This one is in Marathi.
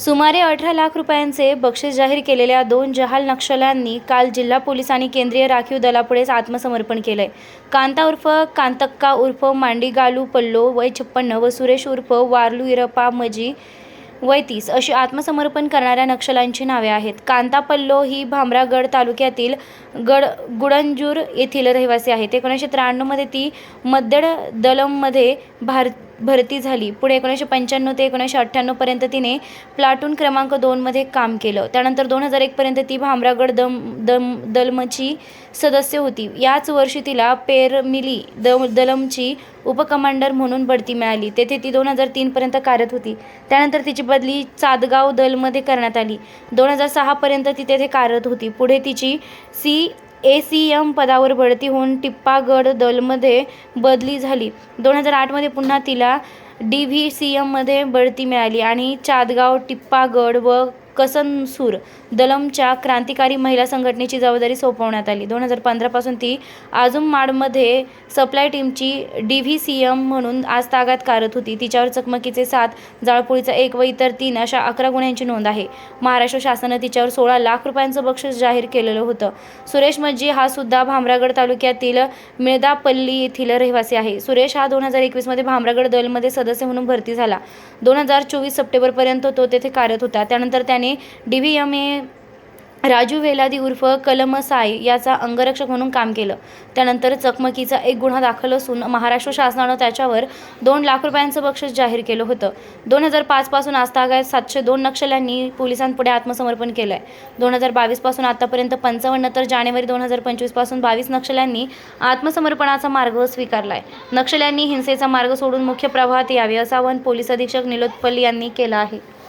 सुमारे अठरा लाख रुपयांचे बक्षीस जाहीर केलेल्या दोन जहाल नक्षल्यांनी काल जिल्हा पोलीस आणि केंद्रीय राखीव दलापुढेच आत्मसमर्पण केलंय. कांता उर्फ कांतक्का उर्फ मांडीगालू पल्लो वय छप्पन्न व सुरेश उर्फ वारलू इरपा मजी वय तीस अशी आत्मसमर्पण करणाऱ्या नक्षलांची नावे आहेत. कांता पल्लो ही भामरागड तालुक्यातील गड गुडंजूर येथील रहिवासी आहेत. एकोणीसशे त्र्याण्णवमध्ये ती मद्दड दलममध्ये भार भरती झाली. पुढे एकोणीसशे पंच्याण्णव ते एकोणीसशे अठ्ठ्याण्णवपर्यंत तिने प्लाटून क्रमांक दोनमध्ये काम केलं. त्यानंतर दोन हजार एकपर्यंत ती भामरागड दम दम दलमची सदस्य होती. याच वर्षी तिला पेरमिली द दलमची उपकमांडर म्हणून बढती मिळाली. तेथे ती दोन हजार तीनपर्यंत कार्यरत होती. त्यानंतर तिची बदली चादगाव दलमध्ये करण्यात आली. दोन हजार सहापर्यंत ती तेथे कार्यरत होती. पुढे तिची सी ए सी एम पदावर बढती होऊन टिप्पागड दलमध्ये बदली झाली. दोन हजार आठमध्ये पुन्हा तिला डी व्ही सी एममध्ये बढती मिळाली आणि चादगाव टिप्पागड व कसनसूर दलमच्या क्रांतिकारी महिला संघटनेची जबाबदारी सोपवण्यात आली. दोन हजार पंधरापासून ती आझममाडमध्ये सप्लाय टीमची डी व्ही सी एम म्हणून आज तागात कारत होती. तिच्यावर चकमकीचे सात जाळपोळीचा एक व इतर तीन अशा अकरा गुन्ह्यांची नोंद आहे. महाराष्ट्र शासनानं तिच्यावर सोळा लाख रुपयांचं बक्षीस जाहीर केलेलं होतं. सुरेश मज्जी हा सुद्धा भामरागड तालुक्यातील मिळदापल्ली येथील रहिवासी आहे. सुरेश हा दोन हजार एकवीसमध्ये भामरागड दलमध्ये सदस्य म्हणून भरती झाला. दोन हजार चोवीस सप्टेंबरपर्यंत तो तेथे कार्यरत होता. त्यानंतर त्याने D V M A Raju Veladi उर्फ कलमसाय याचा अंगरक्षक म्हणून काम केलं. त्यानंतर चकमकीचा एक गुन्हा दाखल असून महाराष्ट्र शासनानं त्याच्यावर दोन लाख रुपयांचं बक्षीस जाहीर केलं होतं. दोन हजार पाचपासून आजतागायत सातशे दोन नक्षल्यांनी पोलिसांपुढे आत्मसमर्पण केलं आहे दोन हजार बावीसपासून आतापर्यंत पंचावन्न तर जानेवारी दोन हजार पंचवीसपासून बावीस नक्षल्यांनी आत्मसमर्पणाचा मार्ग स्वीकारला आहे नक्षल्यांनी हिंसेचा मार्ग सोडून मुख्य प्रवाहात यावे असं आवाहन पोलीस अधीक्षक निलोत्पल्ली यांनी केलं आहे.